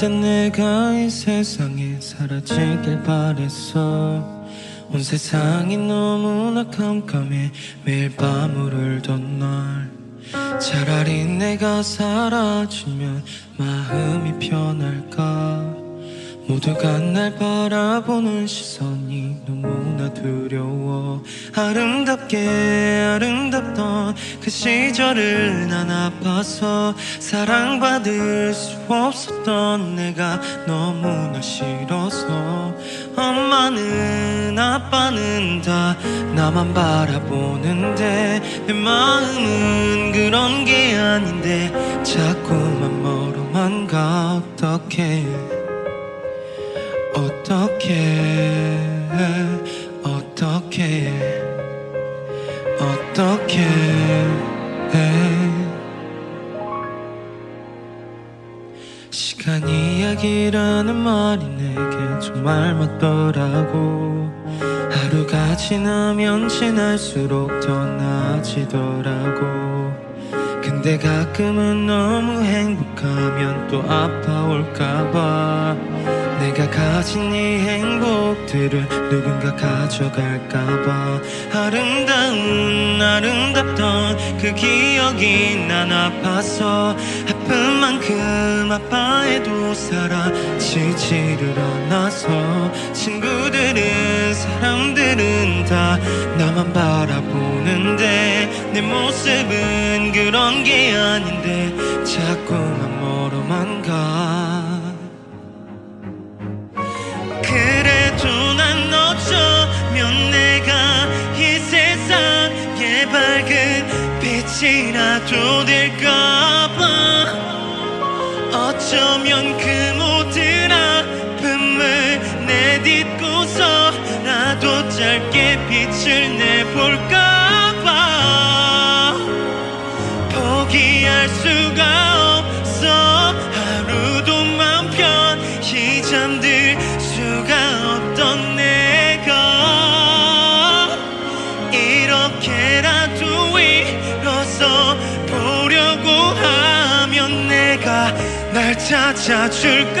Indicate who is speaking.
Speaker 1: 땐 내가 이 세상에 사라지길 바랬어. 온 세상이 너무나 깜깜해 매일 밤을 울던 날. 차라리 내가 사라지면 마음이 편할까 모두가 날 바라보는 시선이 너무나 두려워. 아름답게 아름답던 그 시절을 난 아파서 사랑받을 수 없었던 내가 너무나 싫어서. 엄마는 아빠는 다 나만 바라보는데 내 마음은 그런 게 아닌데 자꾸만 멀어만 가 어떡해 어떻게 어떻게 어떻게 시간 이야기라는 말이 내게 정말 맞더라고. 하루가 지나면 지날수록 더 나아지더라고. 근데 가끔은 너무 행복하면 또 아파올까봐 가진 이 행복들을 누군가 가져갈까봐. 아름다운 아름답던 그 기억이 난 아파서 아픈 만큼 아파해도 사라지지를 않아서 친구들은 사람들은 다 나만 바라보는데 내 모습은 그런 게 아닌데 자꾸만 멀어만 가 빛이라도 될까봐. 어쩌면 그 모든 아픔을 내딛고서라도 짧게 빛을 내볼까봐. 포기할 수가 날 찾아줄까봐